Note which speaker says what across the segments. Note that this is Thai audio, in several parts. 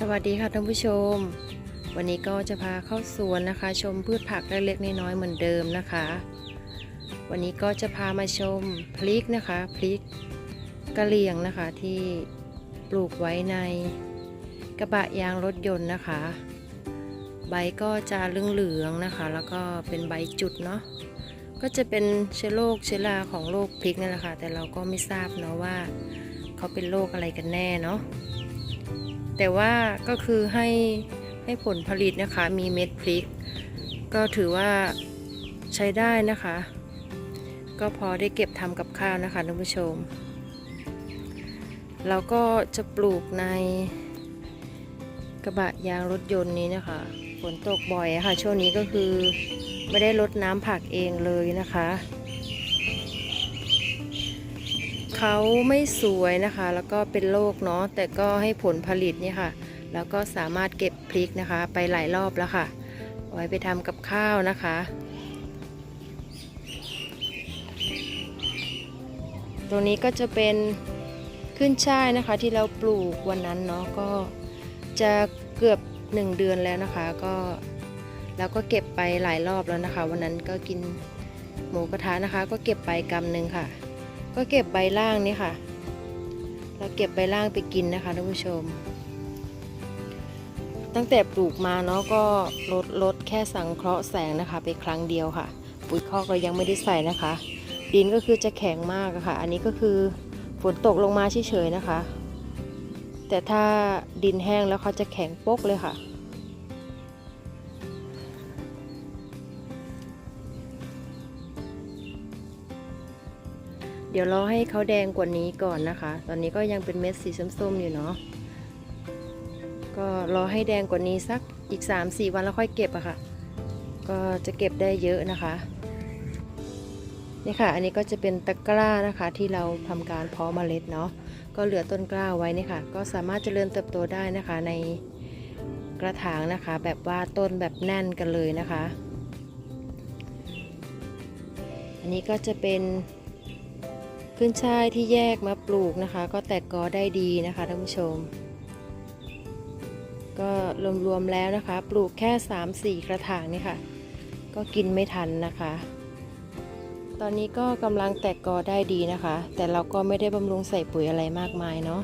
Speaker 1: สวัสดีค่ะท่านผู้ชม วันนี้ก็จะพาเข้าสวนนะคะ ชมพืชผักเล็กๆน้อยๆเหมือนเดิมนะคะ วันนี้ก็จะพามาชมพริกนะคะพริกกะเหรี่ยงนะคะที่ปลูกไว้ในกระบะยางรถยนต์นะคะ ใบก็จะเหลืองๆนะคะ แล้วก็เป็นใบจุดเนาะก็จะเป็นเชื้อโรคเชื้อราของโรคพริกนั่นแหละค่ะแต่เราก็ไม่ทราบเนาะว่าเขาเป็นโรคอะไรกันแน่เนาะ แต่ว่าก็คือให้ให้ผลผลิตนะคะ มีเม็ดพริก ก็ถือว่าใช้ได้นะคะ ก็พอได้เก็บทำกับข้าวนะคะท่านผู้ชม เราก็จะปลูกในกระบะยางรถยนต์นี้นะคะ ฝนตกบ่อยะค่ะ ช่วงนี้ก็คือไม่ได้รดน้ำผักเองเลยนะคะ เขาไม่สวยนะคะ แล้วก็เป็นโรคเนาะแต่ก็ให้ผลผลิตเนี่ยค่ะ แล้วก็สามารถเก็บพริกนะคะ ไปหลายรอบแล้วค่ะ ไว้ไปทำกับข้าวนะคะตรงนี้ก็จะเป็นขึ้นช่ายนะคะที่เราปลูกวันนั้นเนาะก็จะเกือบ 1 เดือนแล้วนะคะ ก็แล้วก็เก็บไปหลายรอบแล้วนะคะ วันนั้นก็กินหมูกระทะนะคะ ก็เก็บไปกำหนึ่งค่ะ ก็เก็บใบล่างนี่ค่ะ เราเก็บใบล่างไปกินนะคะท่านผู้ชม ตั้งแต่ปลูกมาเนาะก็ลดลดแค่สังเคราะห์แสงนะคะ ไปครั้งเดียวค่ะ ปุ๋ยคอกเรายังไม่ได้ใส่นะคะ ดินก็คือจะแข็งมากะค่ะ อันนี้ก็คือฝนตกลงมาเฉยๆนะคะ แต่ถ้าดินแห้งแล้วเขาจะแข็งปกเลยค่ะ ดี๋ยวรอให้เขาแดงกว่านี้ก่อนนะคะ ตอนนี้ก็ยังเป็นเม็ดสีส้มๆอยู่เนาะ ก็รอให้แดงกว่านี้สักอีก 3-4 วันแล้วค่อยเก็บอะค่ะ ก็จะเก็บได้เยอะนะคะ นี่ค่ะ อันนี้ก็จะเป็นตะกร้านะคะที่เราทำการเพาะเมล็ดเนาะ ก็เหลือต้นกล้าไว้นี่ค่ะ ก็สามารถเจริญเติบโตได้นะคะในกระถางนะคะ แบบว่าต้นแบบแน่นกันเลยนะคะ อันนี้ก็จะเป็น ขึ้นช่ายที่แยกมาปลูกนะคะ ก็แตกกอได้ดีนะคะท่านผู้ชม ก็รวมๆแล้วนะคะ ปลูกแค่ 3-4 กระถางนี่ค่ะ ก็กินไม่ทันนะคะ ตอนนี้ก็กำลังแตกกอได้ดีนะคะ แต่เราก็ไม่ได้บำรุงใส่ปุ๋ยอะไรมากมายเนาะ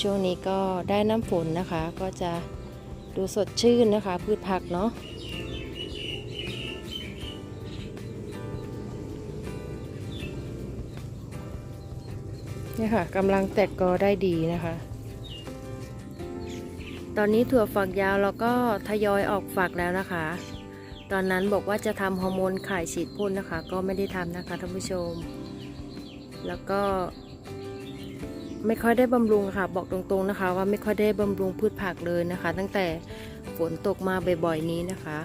Speaker 1: ช่วงนี้ก็ได้น้ำฝนนะคะ ก็จะดูสดชื่นนะคะ พืชผักเนาะ นี่ค่ะกำลังแตกกอได้ดีนะคะ ตอนนี้ถั่วฝักยาวเราก็ทยอยออกฝักแล้วนะคะ ตอนนั้นบอกว่าจะทำฮอร์โมนไข่ฉีดพ่นนะคะ ก็ไม่ได้ทำนะคะท่านผู้ชม แล้วก็ไม่ค่อยได้บำรุงค่ะ บอกตรงๆนะคะ ว่าไม่ค่อยได้บำรุงพืชผักเลยนะคะ ตั้งแต่ฝนตกมาบ่อยๆนี้นะคะ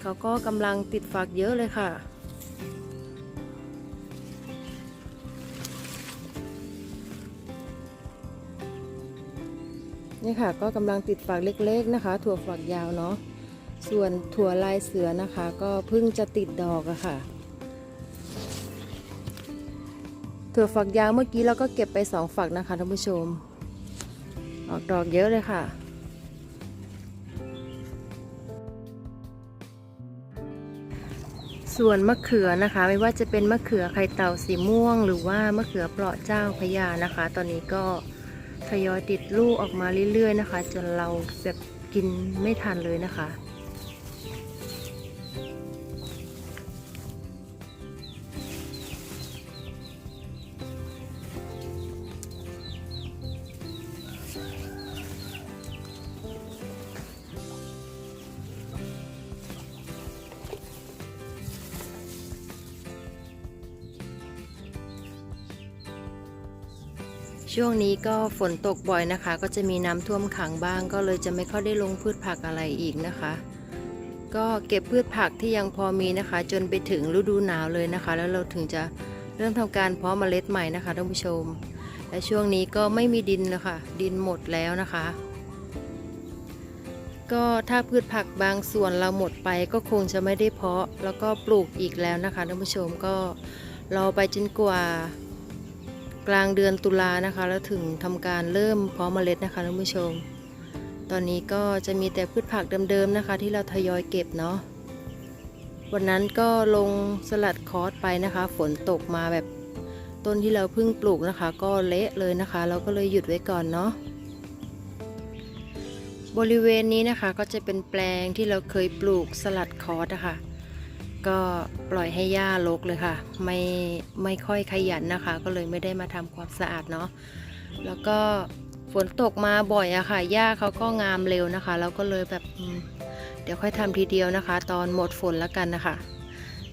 Speaker 1: เขาก็กำลังติดฝักเยอะเลยค่ะ นี่ค่ะก็กำลังติดฝักเล็กๆนะคะ ถั่วฝักยาวเนาะส่วนถั่วลายเสือนะคะ ก็เพิ่งจะติดดอกอะค่ะ ถั่วฝักยาวเมื่อกี้เราก็เก็บไปสองฝักนะคะท่านผู้ชม ออกดอกเยอะเลยค่ะส่วนมะเขือนะคะ ไม่ว่าจะเป็นมะเขือไข่เต่าสีม่วง หรือว่ามะเขือเปราะเจ้าพญานะคะ ตอนนี้ก็ ทยอยติดลูกออกมาเรื่อยๆนะคะ จนเราแบบกินไม่ทันเลยนะคะ ช่วงนี้ก็ฝนตกบ่อยนะคะ ก็จะมีน้ำท่วมขังบ้าง ก็เลยจะไม่ค่อยได้ลงพืชผักอะไรอีกนะคะ ก็เก็บพืชผักที่ยังพอมีนะคะ จนไปถึงฤดูหนาวเลยนะคะ แล้วเราถึงจะเริ่มทำการเพาะเมล็ดใหม่นะคะท่านผู้ชม และช่วงนี้ก็ไม่มีดินแล้วค่ะ ดินหมดแล้วนะคะ ก็ถ้าพืชผักบางส่วนเราหมดไปก็คงจะไม่ได้เพาะแล้วก็ปลูกอีกแล้วนะคะท่านผู้ชมก็รอไปจนกว่า กลางเดือนตุลานะคะ แล้วถึงทำการเริ่มเพาะเมล็ดนะคะท่านผู้ชม ตอนนี้ก็จะมีแต่พืชผักเดิมๆนะคะ ที่เราทยอยเก็บเนาะวันนั้นก็ลงสลัดคอร์สไปนะคะ ฝนตกมาแบบต้นที่เราเพิ่งปลูกนะคะ ก็เละเลยนะคะ เราก็เลยหยุดไว้ก่อนเนาะบริเวณนี้นะคะก็จะเป็นแปลงที่เราเคยปลูกสลัดคอร์สนะคะ ก็ปล่อยให้หญ้ารกเลยค่ะ ไม่ไม่ค่อยขยันนะคะ ก็เลยไม่ได้มาทำความสะอาดเนาะแล้วก็ฝนตกมาบ่อยอะค่ะหญ้าเขาก็งามเร็วนะคะเราก็เลยแบบเดี๋ยวค่อยทำทีเดียวนะคะ ตอนหมดฝนแล้วกันนะคะ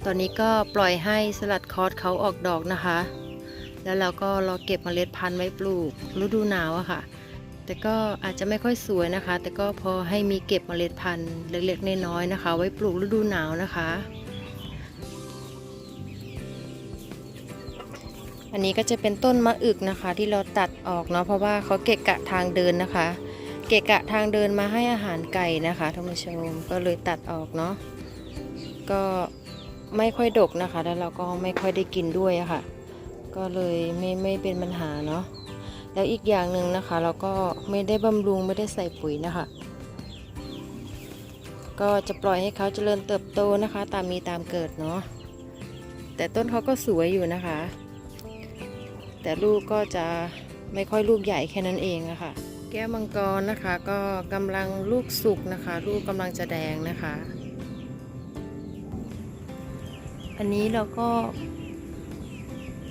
Speaker 1: ตอนนี้ก็ปล่อยให้สลัดคอร์สเขาออกดอกนะคะ แล้วเราก็รอเก็บเมล็ดพันธุ์ไว้ปลูกฤดูหนาวอะค่ะ แต่ก็อาจจะไม่ค่อยสวยนะคะ แต่ก็พอให้มีเก็บเมล็ดพันธุ์เล็กๆน้อยๆนะคะ ไว้ปลูกฤดูหนาวนะคะ อันนี้ก็จะเป็นต้นมะอึกนะคะ ที่เราตัดออกเนาะเพราะว่าเขาเกะกะทางเดินนะคะ เกะกะทางเดินมาให้อาหารไก่นะคะท่านผู้ชมก็เลยตัดออกเนาะก็ไม่ค่อยดกนะคะ แล้วเราก็ไม่ค่อยได้กินด้วยะค่ะ ก็เลยไม่ไม่เป็นปัญหาเนาะแล้วอีกอย่างหนึ่งนะคะ เราก็ไม่ได้บำรุงไม่ได้ใส่ปุ๋ยนะคะ ก็จะปล่อยให้เขาเจริญเติบโตนะคะ ตามมีตามเกิดเนาะแต่ต้นเขาก็สวยอยู่นะคะ แต่ลูกก็จะไม่ค่อยลูกใหญ่แค่นั้นเองอะค่ะ แก้วมังกรนะคะก็กำลังลูกสุกนะคะ ลูกกำลังจะแดงนะคะ อันนี้เราก็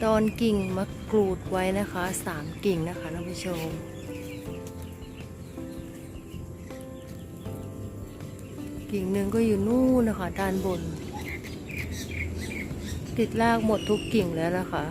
Speaker 1: ตอนกิ่งมะกรูดไว้นะคะสามกิ่งนะคะท่านผู้ชม กิ่งหนึ่งก็อยู่นู่นนะคะด้านบน ติดรากหมดทุกกิ่งแล้วนะคะ